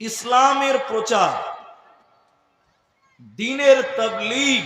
ইসলামের প্রচার, দিনের তবলিগ,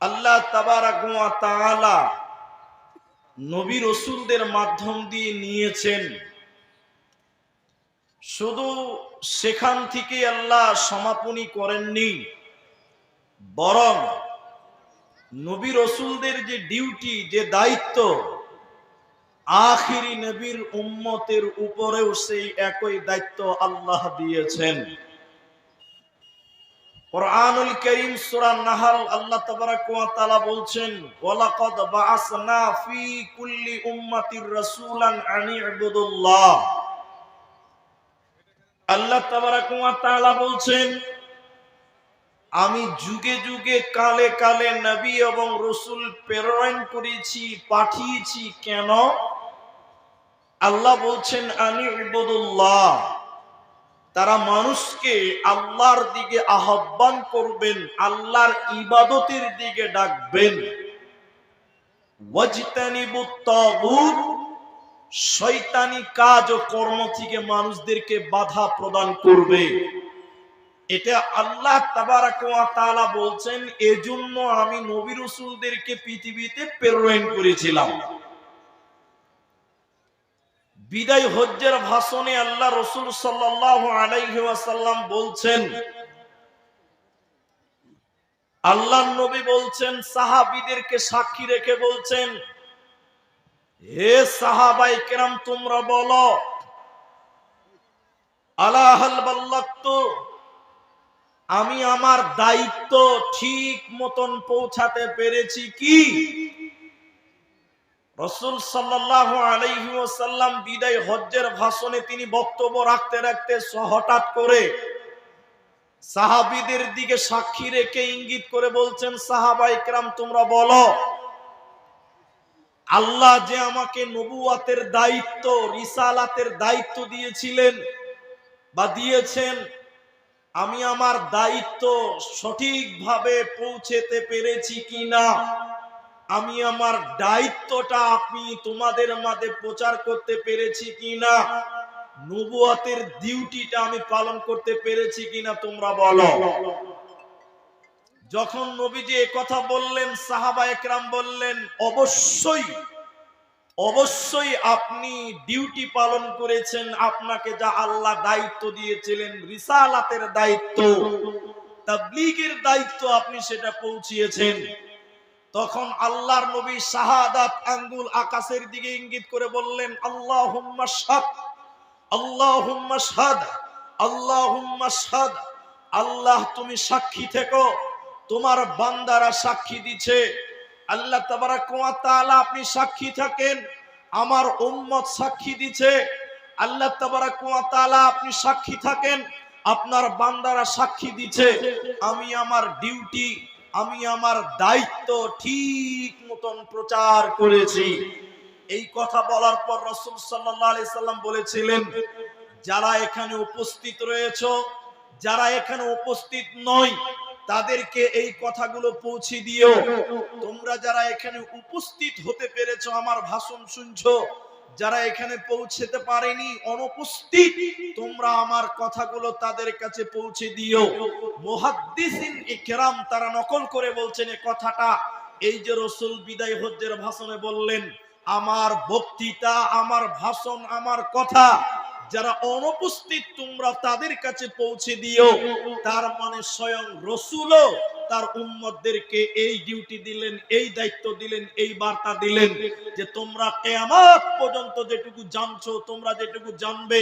আল্লাহ তাবারা নবী রসুলদের মাধ্যম দিয়ে নিয়েছেন। শুধু সেখান থেকে আল্লাহ সমাপনী করেননি, বরং নবী রসুলদের যে ডিউটি, যে দায়িত্ব আখিরি নবীর উম্মতের উপরেও সেই একই দায়িত্ব আল্লাহ দিয়েছেন। কোরআনুল করিম সূরা নাহাল আল্লাহ তাবারাক বলছেন, ওয়ালাকাদ বাআসনা ফি কুল্লি উম্মাতির রাসূলান আনি আল্লাহ তাবারাক ওয়া বলছেন আমি যুগে যুগে কালে কালে নবী এবং রসুল প্রেরণ করেছি, পাঠিয়েছি। কেন? আল্লাহ বলছেন আমি ইবুদুল্লাহ। তারা মানুষকে আল্লাহর দিকে আহ্বান করবেন, আল্লাহর ইবাদতের দিকে ডাকবেন। শয়তানি কাজ ও কর্ম থেকে মানুষদেরকে বাধা প্রদান করবে। এটা আল্লাহ তাবারাক ওয়া তাআলা বলছেন, এজন্য আমি নবী রাসূলদেরকে পৃথিবীতে প্রেরণ করেছিলাম। বিদায় হজ্জের ভাষণে আল্লাহ রসুল বলছেন আল্লাহ নবী বলছেন, সাহাবীদেরকে সাক্ষী রেখে বলছেন, হে সাহাবাই কেরাম তোমরা বলো আলাহাল বাল্লাক্তু আমি আমার দায়িত্ব ঠিক মতন পৌঁছাতে পেরেছি কি? রসুল সাল্লাহ আলাইসাল্লাম বিদায় হজ্জের ভাষণে তিনি বক্তব্য রাখতে রাখতে হঠাৎ করে সাহাবিদের দিকে সাক্ষী রেখে ইঙ্গিত করে বলছেন, সাহাবা ইকরাম, তোমরা বলো, আল্লাহ যে আমাকে নবুয়াতের দায়িত্ব, রিসালাতের দায়িত্ব দিয়েছিলেন বা দিয়েছেন আমি আমার দায়িত্ব সঠিকভাবে পৌঁছেতে পেরেছি কিনা? আমি আমার দায়িত্বটা আপনি তোমাদের মাঝে প্রচার করতে পেরেছি কিনা? নবুয়াতের ডিউটিটা আমি পালন করতে পেরেছি কিনা তোমরা বলো। যখন নবীজি কথা বললেন সাহাবা একরাম বললেন, অবশ্যই অবশ্যই আপনি ডিউটি পালন করেছেন, আপনাকে যা আল্লাহ দায়িত্ব দিয়েছিলেন, রিসালাতের দায়িত্ব, তাবলীগের দায়িত্ব আপনি সেটা পৌঁছিয়েছেন। তখন আল্লাহর নবী শাহাদাত আঙ্গুল আকাশের দিকে ইঙ্গিত করে বললেন, আল্লাহুম্মা শাদ আল্লাহুম্মা শাদ আল্লাহুম্মা শাদ। আল্লাহ তুমি সাক্ষী থেকো, তোমার বান্দারা সাক্ষী দিছে। আল্লাহ তাবারাক ওয়া তাআলা আপনি সাক্ষী থাকেন, আমার উম্মত সাক্ষী দিছে। আল্লাহ তাবারাক ওয়া তাআলা আপনি সাক্ষী থাকেন, আপনার বান্দারা সাক্ষী দিছে। আমি আমার ডিউটি, আমি আমার দায়িত্ব ঠিক মতন প্রচার করেছি। এই কথা বলার পর রসুল সাল্লাহ সাল্লাম বলেছিলেন, যারা এখানে উপস্থিত রয়েছে, যারা এখানে উপস্থিত নয় তাদেরকে এই কথাগুলো পৌঁছে দিও। তোমরা যারা এখানে উপস্থিত হতে পেরেছ আমার ভাষণ শুনছো যারা এখানে পৌঁছেতে পারেনি অনুপস্থিত তোমরা আমার কথাগুলো তাদের কাছে পৌঁছে দিও। মুহাদ্দিসিন ইকরাম তারা নকল করে বলছেন এই কথাটা। এই যে রসুল বিদায় হজ্জের ভাষণে বললেন আমার বক্তৃতা আমার ভাষণ আমার কথা যারা অনুপস্থিত তোমরা তাদের কাছে পৌঁছে দিও। তার মানে স্বয়ং রসুলও তার উম্মতদেরকে এই ডিউটি দিলেন এই দায়িত্ব দিলেন এই বার্তা দিলেন যে তোমরা কেয়ামত পর্যন্ত যেটুকু জানছো তোমরা যেটুকু জানবে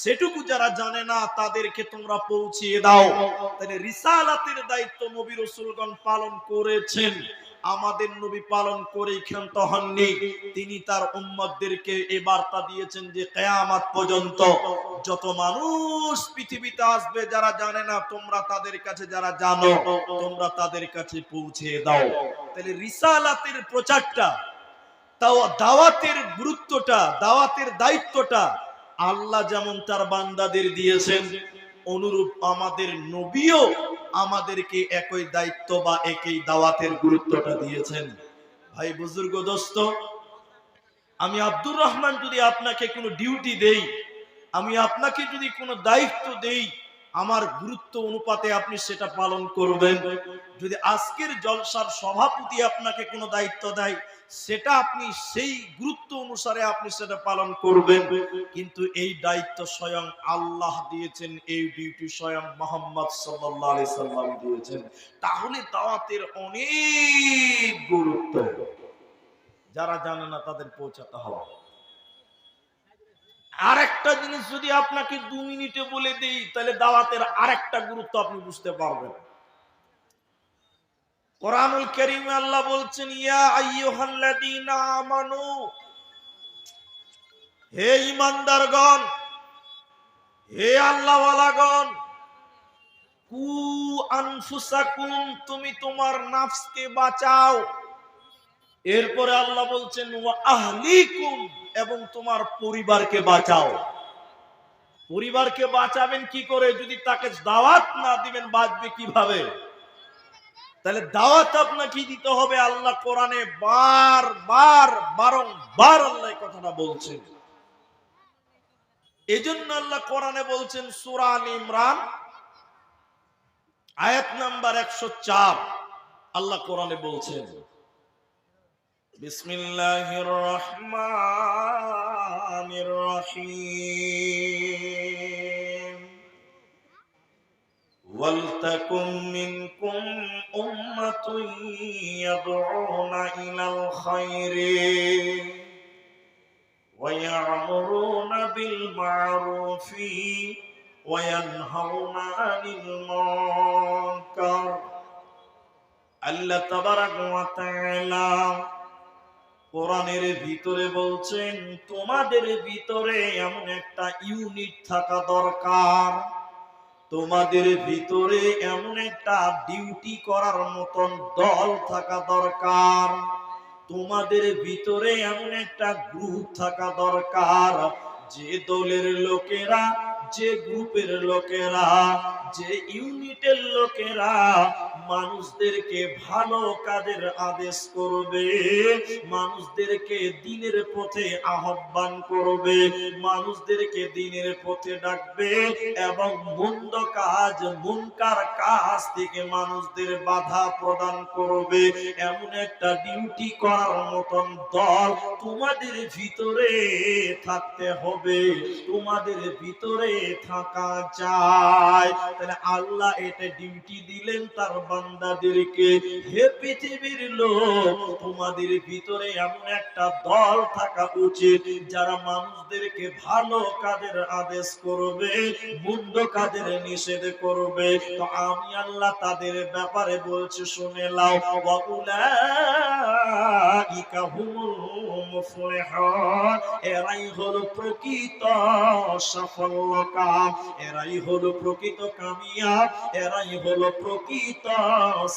সেটুকু যারা জানে না তাদেরকে তোমরা পৌঁছিয়ে দাও। তাহলে রিসালাতের দায়িত্ব নবী রসুলগণ পালন করেছেন। আমাদের নবী পালন করে ক্ষান্ত হননি। তিনি তার উম্মতদেরকে এ বার্তা দিয়েছেন যে, কেয়ামাত পর্যন্ত যত মানুষ পৃথিবীতে আসবে, যারা জানে না, তোমরা তাদের কাছে যারা জানো, তোমরা তাদের কাছে পৌঁছে দাও। তাহলে রিসালাতের প্রচারটা, তাও দাওয়াতের গুরুত্বটা, দাওয়াতের দায়িত্বটা আল্লাহ যেমন তার বান্দাদের দিয়েছেন, অনুরূপ আমাদের নবীও আমাদেরকে একই দায়িত্ব বা একই দাওয়াতের গুরুত্বটা দিয়েছেন। ভাই বুজুর্গ, দোস্ত, আমি আব্দুর রহমান যদি আপনাকে কোনো ডিউটি দেই, আমি আপনাকে যদি কোনো দায়িত্ব দেই আমার গুরুত্ব অনুপাতে আপনি সেটা পালন করবেন। যদি আজকের জলসার সভাপতি আপনাকে কোনো দায়িত্ব দেয়, সেটা আপনি সেই গুরুত্ব অনুসারে আপনি সেটা পালন করবেন। কিন্তু এই দায়িত্ব স্বয়ং আল্লাহ দিয়েছেন, এই ডিউটি স্বয়ং মোহাম্মদ সাল্লাম দিয়েছেন। তাহলে দাওয়াতের অনেক গুরুত্ব। যারা জানে না তাদের পৌঁছাতে হবে। আর একটা জিনিস যদি আপনাকে দু মিনিটে বলে দেই, তাহলে দাওয়াতের আরেকটা গুরুত্ব আপনি বুঝতে পারবেন। কোরআনুল আল্লাহ বলছেন, ইয়া আইয়ুহাল্লাযীনা আমানু, হে হে আল্লাহওয়ালাগণ, কু আনফুসাকুম, তুমি তোমার নাফসকে বাঁচাও। এরপরে আল্লাহ বলছেন, ওয়া আহলিকুম এবং তোমার পরিবারকে বাঁচাও। পরিবারকে বাঁচাবেন কি করে? যদি তাকে দাওয়াত না দিবেন, বাঁচবে কীভাবে? তাহলে দাওয়াত আপনাকে দিতে হবে আল্লাহ কোরআনে বার বার, বারংবার আল্লাহ এই কথাটা বলছেন। এজন্য আল্লাহ কোরআনে বলছেন সুরান ইমরান, আয়াত নাম্বার একশো চার, আল্লাহ কোরআনে বলছেন بسم الله الرحمن الرحيم. ولتكن منكم أمة يدعون إلى الخير ويعمرون بالمعروف وينهون عن المنكر. الله تبارك وتعالى কোরআনের ভিতরে বলছেন, তোমাদের ভিতরে এমন একটা ইউনিট থাকা দরকার। তোমাদের ভিতরে এমন একটা ডিউটি করার মতন দল থাকা দরকার। তোমাদের ভিতরে এমন একটা গ্রুপ থাকা দরকার। যে দলের লোকেরা যে গ্রুপের লোকেরা, যে ইউনিটের লোকেরা মানুষদেরকে ভালো কাজের আদেশ করবে, মানুষদেরকে দিনের পথে আহ্বান করবে, মানুষদেরকে দিনের পথে ডাকবে এবং মন্দ কাজ, মুনকার কাজ থেকে মানুষদের বাধা প্রদান করবে। এমন একটা ডিউটি করার মতন দল তোমাদের ভিতরে থাকতে হবে। তোমাদের ভিতরে থাকা তাহলে আল্লাহ এটা ডিউটি দিলেন তার বান্দাদেরকে। হে পৃথিবীর লোক, তোমাদের ভিতরে এমন একটা দল থাকা উচিত, যারা মানুষদেরকে ভালো কাজের আদেশ করবে, মন্দ কাজের নিষেধ করবে। তো আমি আল্লাহ তাদের ব্যাপারে বলছি, শুনে লাও ওয়াউলাইকা হুমুল এরাই হলো প্রকৃত সফলকাম এরাই হলো প্রকৃত কামিয়াব, এরাই হলো প্রকৃত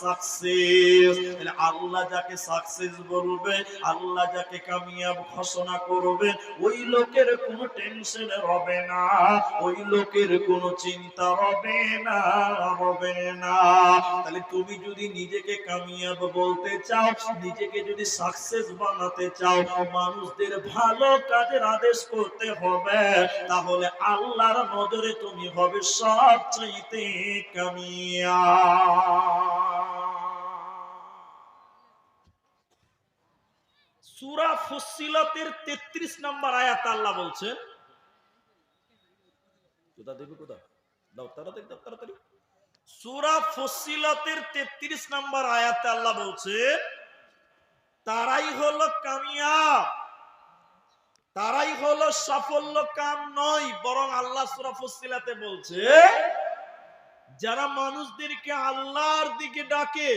সাকসেস আল্লাহ যাকে সাকসেস বলবে, আল্লাহ যাকে কামিয়াব ঘোষণা করবে, ওই লোকের কোনো টেনশন হবে না, ওই লোকের কোনো চিন্তা হবে না হবে না। তাহলে তুমি যদি নিজেকে কামিয়াব বলতে চাও, নিজেকে যদি সাকসেস বানাতে চাও মানুষদের ভালো কাজের আদেশ করতে হবে, তাহলে আল্লাহর নজরে তুমি হবে সবচাইতে কামিয়া সূরা ফুসিলতের 33 নম্বর আয়াত আল্লাহ বলছেন কোথা দেবে কোথা দাও, তাড়াতাড়ি দাও, তাড়াতাড়ি। সূরা ফুসিলতের 33 নম্বর আয়াতে আল্লাহ বলছে তারাই হলো কামিয়াব। তারাই হলো সাফল্য কাম নয়, বরং আল্লাহ সূরা ফুসিলাতে বলছে, যারা মানুষদেরকে আল্লাহর দিকে ডাকে,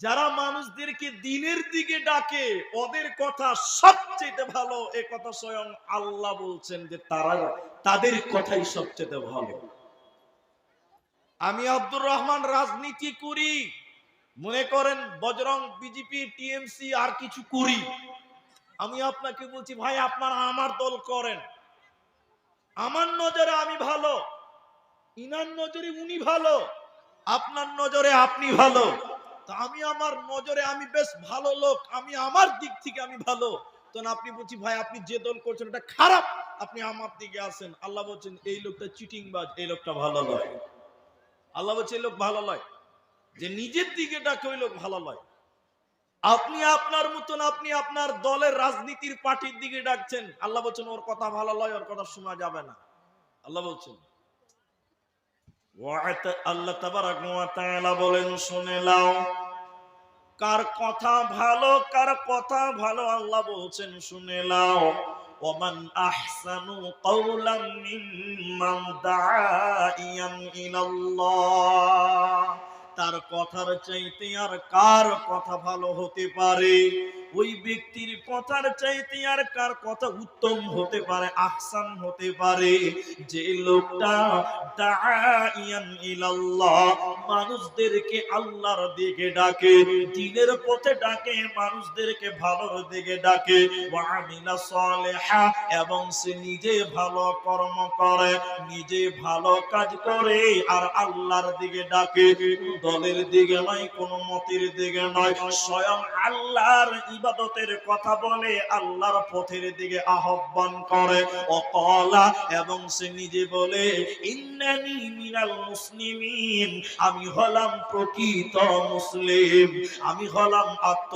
যারা মানুষদেরকে দিনের দিকে ডাকে, ওদের কথা সবচেয়ে ভালো, এ কথা স্বয়ং আল্লাহ বলছেন যে তারা তাদের কথাই সবচেয়ে ভালো। আমি আব্দুর রহমান রাজনীতি করি মনে করেন বজরং বিজেপি, টিএমসি আর কিছু করি। আমি আপনাকে বলছি, ভাই, আপনারা আমার দল করেন। আমার নজরে আমি ভালো, ইনার নজরে উনি ভালো, আপনার নজরে আপনি ভালো। তা আমি আমার নজরে আমি বেশ ভালো লোক, আমি আমার দিক থেকে আমি ভালো। তখন আপনি বলছি, ভাই, আপনি যে দল করছেন এটা খারাপ, আপনি আমার দিকে আসেন। আল্লাহ বলছেন, এই লোকটা চিটিং বাজ, এই লোকটা ভালো নয় আল্লাহ বলছে, এই লোক ভালো নয় যে নিজের দিকে ডাকে ওই লোক ভালো নয়। আপনি আপনার মতন আপনি আপনার দলের রাজনীতির পার্টির দিকে ডাকছেন, আল্লাহ বলছেন, ওর কথা ভালো লয় ওর কথা শোনা যাবে না। আল্লাহ বলছেন। আল্লাহ বলেন, শুনে নাও, কার কথা ভালো, কার কথা ভালো আল্লাহ বলছেন, শুনে নাও। ওমান আহসানু কওলাম মিম্মান দাআ ইলাল্লাহ। তার কথার চাইতে আর কার কথা ভালো হতে পারে? ওই ব্যক্তির কথার চাইতে আর কার কথা উত্তম হতে পারে, আহসান হতে পারে? যে লোকটা মানুষদেরকে আল্লাহর দিকে ডাকে, দিনের পথে ডাকে, মানুষদেরকে ভালোর দিকে ডাকে। এবং সে নিজে ভালো কর্ম করে, নিজে ভালো কাজ করে, আর আল্লাহর দিকে ডাকে। দলের দিকে নয়, কোন মতের দিকে নয়, স্বয়ং আল্লাহর ইবাদতের কথা বলে আল্লাহর পথের দিকে আহ্বান করে। অকলা, এবং সে নিজে বলে মুসলিমিন, আমি হলাম প্রকৃত মুসলিম, আমি হলাম আত্ম